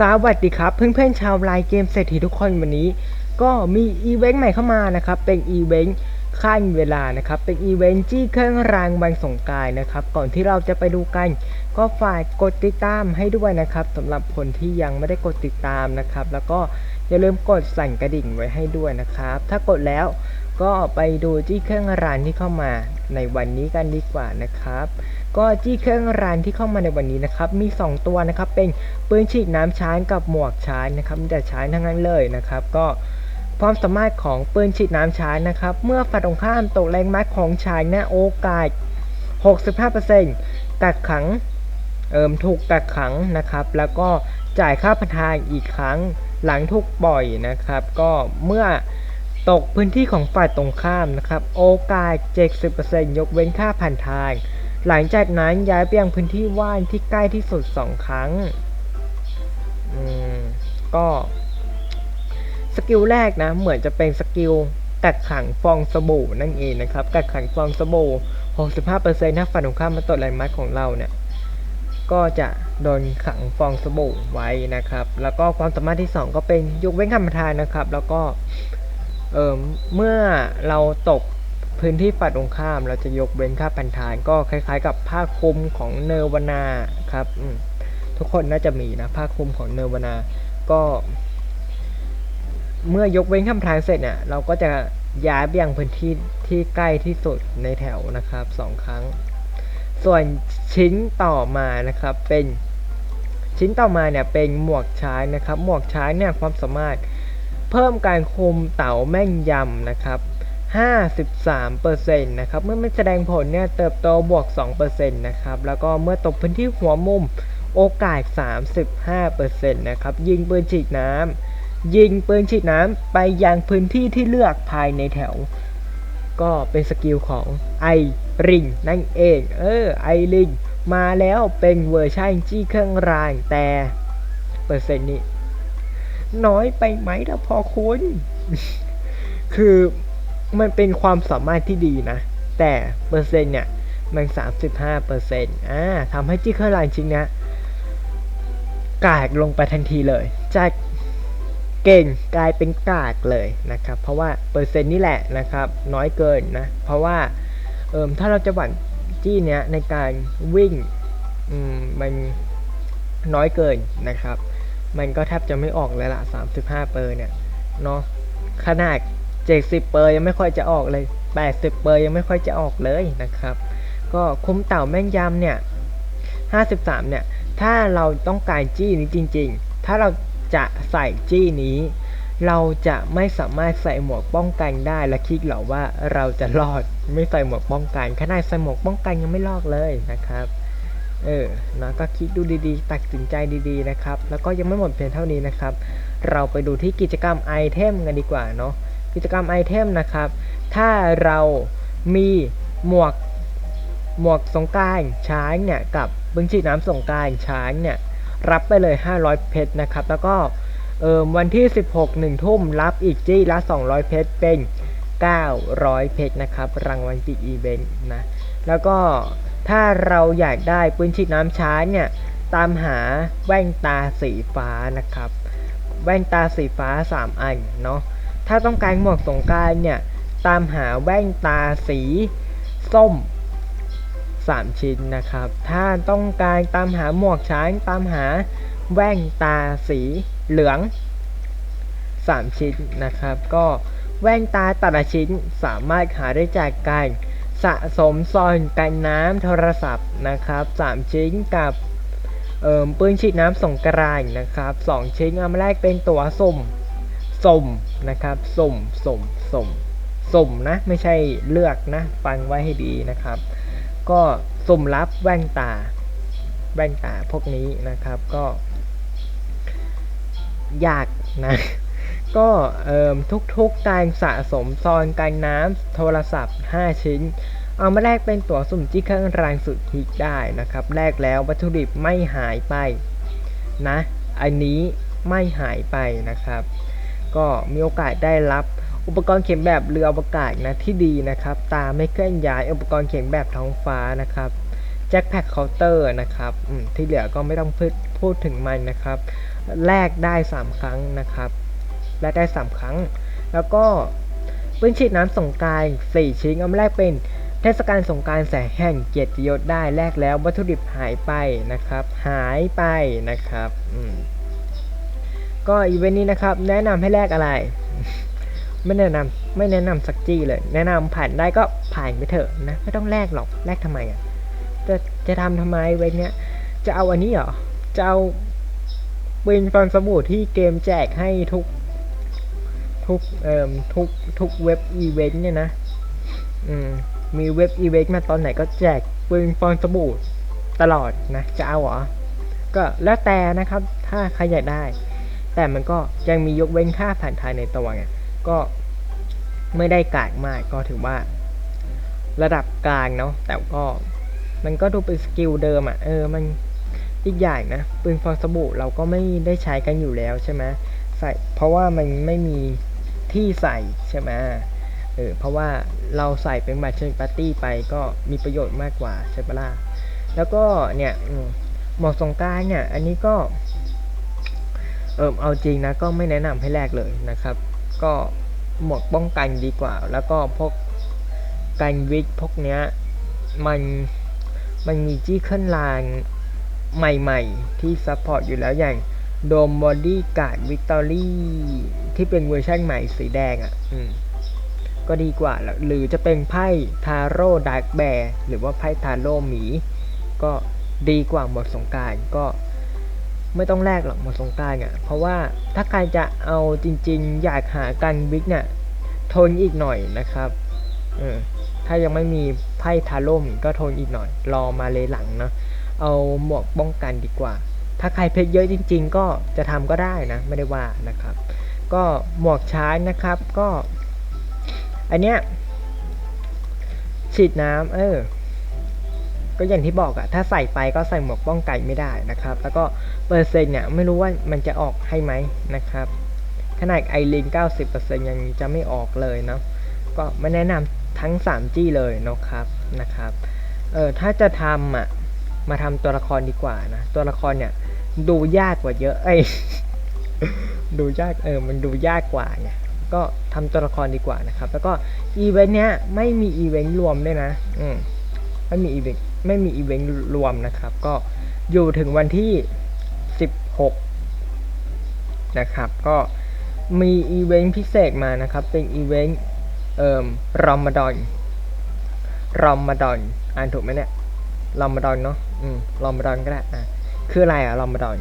สวัสดีครับเพื่อนๆชาวไลน์เกมเศรษฐีทุกคนวันนี้ ก็มีอีเวนต์ใหม่เข้ามานะครับ เป็นอีเวนต์ขั้นเวลานะครับ เป็นอีเวนต์จี้เครื่องรางวันสงกรารนะครับ ก่อนที่เราจะไปดูกัน ก็ฝากกดติดตามให้ด้วยนะครับสำหรับคนที่ยังไม่ได้กดติดตามนะครับ แล้วก็อย่าลืมกดสั่นกระดิ่งไว้ให้ด้วยนะครับ ถ้ากดแล้วก็ไปดูจี้เครื่องรางที่เข้ามาในวันนี้กันดีกว่านะครับ ก็จี้เครื่องรางที่เข้ามาในวันนี้นะครับมี 2 ตัวนะครับเป็นปืนฉีดน้ำช้างกับหมวกช้างนะครับแต่ช้างทั้งนั้นเลยนะครับ ก็ความสามารถของปืนฉีดน้ำช้างนะครับ เมื่อฝ่ายตรงข้ามตกแรงมัดของช้างนะโอกาส 65%กักขังเอิมถูกกักขังนะครับ แล้วก็จ่ายค่าพันทางอีกครั้งหลังถูกปล่อยนะครับ ก็เมื่อตกพื้นที่ของฝ่ายตรงข้ามนะครับ โอกาส 70%ยกเว้นค่าผ่านทาง หลังจากนั้นย้ายไปยังพื้นที่ว่างที่ใกล้ที่สุด2ครั้ง อืม ก็สกิลแรกนะ เหมือนจะเป็นสกิลกักขังฟองสบู่นั่นเองนะครับ กักขังฟองสบู่65%ถ้าฝ่ายตรงข้ามมาตดแรงมัดของเราเนี่ย ก็จะโดนขังฟองสบู่ไว้นะครับ แล้วก็ความสามารถที่ 2 ก็เป็นยกเว้นคำทานนะครับ แล้วก็ เออเมื่อเราตก พื้นที่ฝ่ายตรงข้ามเราจะยกเว้นค่าพันธานก็คล้ายๆ กับผ้าคลุมของเนวนาครับทุกคนน่าจะมีนะผ้าคลุมของเนวนา ก็ เมื่อยกเว้นคำทานเสร็จเนี่ยเราก็จะย้ายไปยังพื้นที่ที่ใกล้ที่สุดในแถวนะครับสองครั้ง ส่วนชิ้นต่อมานะครับเป็นชิ้นต่อมาเนี่ยเป็นหมวกช้างนะครับ หมวกช้างเนี่ยความสามารถเพิ่มการคุมเต๋าแม่นยำนะครับ 53%นะครับ เมื่อไม่แสดงผลเนี่ยเติบโตบวก 2%นะครับ แล้วก็เมื่อตกพื้นที่หัวมุมโอกาส 35%นะครับ ยิงปืนฉีดน้ำยิงปืนฉีดน้ำไปยังพื้นที่ที่เลือกภายในแถว ก็เป็นสกิลของไอริงนั่นเอง เออไอริงมาแล้วเป็นเวอร์ชันจี้เครื่องรางแต่เปอร์เซ็นต์นี้น้อยไปไหมล่ะพอคุณ คือ มันเป็นความสามารถที่ดีนะ แต่เปอร์เซ็นต์เนี่ย มัน 35เปอร์เซ็นต์อ่าทำให้จี้เครื่องรางจริงนะกากลงไปทันทีเลย จากเก่งกลายเป็นกากเลยนะครับ เพราะว่าเปอร์เซ็นต์นี่แหละนะครับ น้อยเกินนะ เพราะว่าเอิมถ้าเราจะหวั่นจี้เนี้ยในการวิ่งอืมมันน้อยเกินนะครับ มันก็แทบจะไม่ออกเลยละ35เปอร์เนี่ยเนาะขนาด 70เปอร์ยังไม่ค่อยจะออกเลย80เปอร์ยังไม่ค่อยจะออกเลยนะครับ ก็คุ้มเต่าแม่งยำเนี่ย53เนี่ย ถ้าเราต้องการจี้นี้จริง ๆ ถ้าเราจะใส่จี้นี้ เราจะไม่สามารถใส่หมวกป้องกันได้และคิดเหรอว่าเราจะรอดไม่ใส่หมวกป้องกันขนาดใส่หมวกป้องกันยังไม่รอดเลยนะครับเออนะก็คิดดูดีๆ ตัดสินใจดีๆนะครับ แล้วก็ยังไม่หมดเพียงเท่านี้นะครับ เราไปดูที่กิจกรรมไอเทมกันดีกว่าเนาะ กิจกรรมไอเทมนะครับ ถ้าเรามีหมวกหมวกสงกรารช้างเนี่ยกับบึงฉีดน้ำสงกรารช้างเนี่ยรับไปเลย 500 เพชรนะครับ แล้วก็เออวันที่ 16 1 ทุ่มรับอีกจี้ละ 200 เพชรเป็น 900 เพชรนะครับ รางวัลปิดอีเวนต์นะ แล้วก็ถ้าเราอยากได้ปืนฉีดน้ำช้างเนี่ยตามหาแว่นตาสีฟ้านะครับ แว่นตาสีฟ้า 3 อันเนาะ ถ้าต้องการหมวกสงการเนี่ย ตามหาแว่นตาสีส้ม 3 ชิ้นนะครับ ถ้าต้องการตามหาหมวกช้างตามหาแว่นตาสีเหลือง 3 ชิ้นนะครับ ก็แว่นตาแต่ละชิ้นสามารถหาได้จากการสะสมซองกันน้ำโทรศัพท์นะครับ 3 ชิ้นกับเอ่อปืนฉีดน้ำสงกรานนะครับ 2 ชิ้นเอามาแรกเป็นตัวสุ่ม สมนะครับสมสมสมสมนะไม่ใช่เลือกนะฟังไว้ให้ดีนะครับ ก็สมรับแว่นตา แว่นตาพวกนี้นะครับก็ยากนะก็เอ่มทุกๆการสะสมซองกันน้ำโทรศัพท์ 5 ชิ้น เอามาแลกเป็นตั๋วสุ่มจี้เครื่องรางสุดฮิตได้นะครับแลกแล้ววัตถุดิบไม่หายไปนะ อันนี้ไม่หายไปนะครับ ก็มีโอกาสได้รับอุปกรณ์เข็มแบบเรืออวกาศนะที่ดีนะครับ ตาไม่เคลื่อนย้ายอุปกรณ์เข็มแบบท้องฟ้านะครับแจ็คแพ็คเคาน์เตอร์นะครับที่เหลือก็ไม่ต้องพูดถึงมันนะครับ แลกได้ 3 ครั้งนะครับแลกได้ 3 ครั้ง แล้วก็ปืนฉีดน้ำสงกราร4ชิ้นเอามาแลกเป็นเทศกาลสงการแสงแห่งเกียรติยศได้แลกแล้ววัตถุดิบหายไปนะครับ หายไปนะครับอืม ก็อีเวนต์นี้นะครับ แนะนำให้แลกอะไร ไม่แนะนำไม่แนะนำสักจี้เลย แนะนำผ่านได้ก็ผ่านไปเถอะนะไม่ต้องแลกหรอกแลกทำไมอะจะจะทำทำไมเวนเนี้ยจะเอาอันนี้เหรอจะเอาเปืนฟันสบู่ที่เกมแจกให้ทุก ทุกเอ่อทุกทุกเว็บอีเวนต์เนี่ยนะอืมมีเว็บอีเวนต์มาตอนไหนก็แจกปืนฟองสบู่ตลอดนะ จะเอาเหรอ ก็แล้วแต่นะครับ ถ้าใครอยากได้ แต่มันก็ยังมียกเว้นค่าผ่านทางในตัวไงก็ไม่ได้กากมากก็ถือว่า ระดับกลางเนาะแต่ก็ มันก็ดูเป็นสกิลเดิมอะ่ะเออมันอีกอย่างนะปืนฟองสบู่เราก็ไม่ได้ใช้กันอยู่แล้วใช่ไหมใส่เพราะว่ามันไม่มีที่ใส่ใช่ไหมเออเพราะว่าเราใส่เป็นบัตรเชิญปาร์ตี้ไปก็มีประโยชน์มากกว่าใช่ปะล่ะแล้วก็เนี่ยหมอกสงการเนี่ย อันนี้ก็ เออเอาจริงนะก็ไม่แนะนำให้แลกเลยนะครับ ก็หมวกป้องกันดีกว่า แล้วก็พวกกันวิกพวกเนี้ยมันมันมีจี้ขึ้นลางใหม่ๆ ที่ซัพพอร์ตอยู่แล้วอย่างโดมบอดี้การ์ดวิกตอรี่ที่เป็นเวอร์ชันใหม่สีแดงอะ่ะอืมก็ดีกว่า หรือจะเป็นไพ่ทาโร่ดาร์กแบร์หรือว่าไพ่ทาโร่หมี ก็ดีกว่าหมดสงการก็ ไม่ต้องแลกหรอกหมดสงกรารอะเพราะว่าถ้าใครจะเอาจริง ๆ อยากหากันบิ๊กเนี่ยทนอีกหน่อยนะครับเออถ้ายังไม่มีไพ่ทาร่มก็ทนอีกหน่อย รอมาเลยหลังเนาะเอาหมวกป้องกันดีกว่า ถ้าใครเพชรเยอะจริง ๆ ก็จะทำก็ได้นะ ไม่ได้ว่านะครับ ก็หมวกชานะครับก็ อันเนี้ยฉีดน้ำเออ ก็อย่างที่บอกอะถ้าใส่ไปก็ใส่หมวกป้องกันไม่ได้นะครับ แล้วก็เปอร์เซ็นต์เนี่ยไม่รู้ว่ามันจะออกให้ไหมนะครับ ขนาดไอริน90%ยังจะไม่ออกเลยเนาะก็ไม่แนะนำทั้ง 3G เลยนะครับนะครับเออถ้าจะทำอะมาทำตัวละครดีกว่านะ ตัวละครเนี่ยดูยากกว่าเยอะเอ้ดูยากเออมันดูยากกว่าไงก็ทำตัวละครดีกว่านะครับ แล้วก็อีเวนต์เนี้ยไม่มีอีเวนต์รวมด้วยนะ อืมไม่มีอีเวนต์ ไม่มีอีเวนต์รวมนะครับ ก็อยู่ถึงวันที่ 16 นะครับ ก็มีอีเวนต์พิเศษมานะครับ เป็นอีเวนต์เอ่อรอมฎอนรอมฎอนอ่านถูกไหมเนี่ยรอมฎอนเนาะอืมรอมฎอนก็ได้อะคืออะไรอะรอมฎอน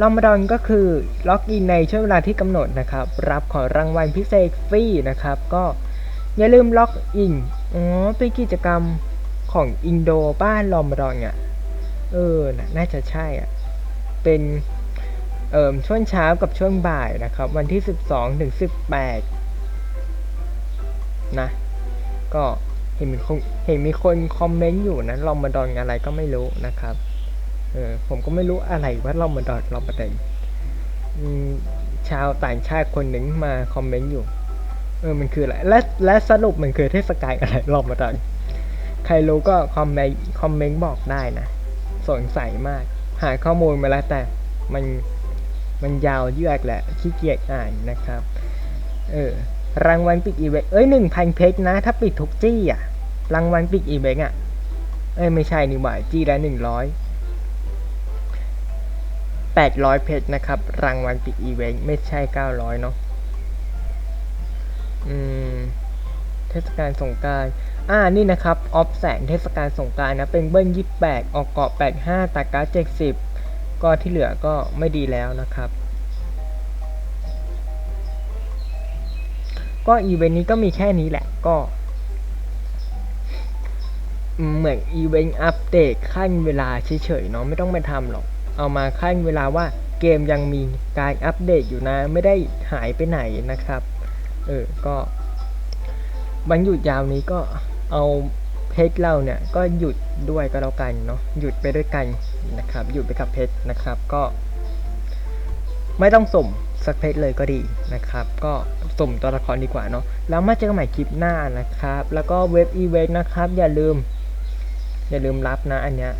รอมฎอนก็คือล็อกอินในช่วงเวลาที่กำหนดนะครับ รับของรางวัลพิเศษฟรีนะครับ ก็อย่าลืมล็อกอิน อ๋อ เป็นกิจกรรม ของอินโดบ้านรอมฎอนอะ เออน่ะน่าจะใช่อะ เป็นเอ่อช่วงเช้ากับช่วงบ่ายนะครับ วันที่ 12ถึง18 นะ ก็เห็นมีคนเห็นมีคนคอมเมนต์อยู่นะรอมฎอนอะไรก็ไม่รู้นะครับ เออผมก็ไม่รู้อะไรว่ารอมฎอนรอมฎอนชาวต่างชาติคนหนึ่งมาคอมเมนต์อยู่ เออมันคืออะไรและและสรุปมันคือเทศกาลอะไรรอมฎอน ใครรู้ก็คอมเมนต์คอมเมนต์บอกได้นะ สงสัยมาก หาข้อมูลมาแล้วแต่มันมันยาวเยืดแหละขี้เกียจอ่านนะครับ เออรางวัลปิดอีเวนต์เอ้ยหนึ่งพันเพชรนะ ถ้าปิดทุกจี้อะ รางวัลปิดอีเวนต์อะ เอ้ยไม่ใช่นี่หว่าจี้ละหนึ่งร้อยแปดร้อยเพชรนะครับ รางวัลปิดอีเวนต์ไม่ใช่เก้าร้อยเนาะอืม เทศกาลสงกราร อ่านี่นะครับ ออฟแสงเทศกาลสงการนะ เป็นเบิ้ลยี่แปดออกเกาะแปดห้าตากาเจสิบก็ที่เหลือก็ไม่ดีแล้วนะครับ ก็อีเวนต์นี้ก็มีแค่นี้แหละก็ เหมือนอีเวนต์อัปเดตขั้นเวลาเฉยๆเนาะไม่ต้องไปทำหรอก เอามาขั้นเวลาว่าเกมยังมีการอัปเดตอยู่นะ ไม่ได้หายไปไหนนะครับ เออ ก็วันหยุดยาวนี้ก็ เอาเพจเราเนี่ยก็หยุดด้วยก็แล้วกันเนาะหยุดไปด้วยกันนะครับหยุดไปกับเพจนะครับก็ ไม่ต้องสุ่มสักเพจเลยก็ดีนะครับ ก็สุ่มตัวละครดีกว่าเนาะแล้วมาเจอกันใหม่คลิปหน้านะครับ แล้วก็เว็บอีเวนต์นะครับ อย่าลืม อย่าลืมรับนะอันเนี้ย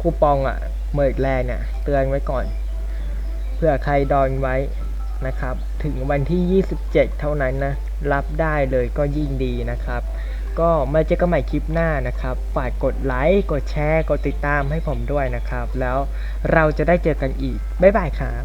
คูปองอะเมิดแลนด์เนี่ยเตือนไว้ก่อนเผื่อใครดอนไว้นะครับ ถึงวันที่ 27 เท่านั้นนะ รับได้เลยก็ยิ่งดีนะครับ ก็มาเจอกันใหม่คลิปหน้านะครับฝากกดไลค์กดแชร์ กดติดตามให้ผมด้วยนะครับ แล้วเราจะได้เจอกันอีก บ๊ายบายครับ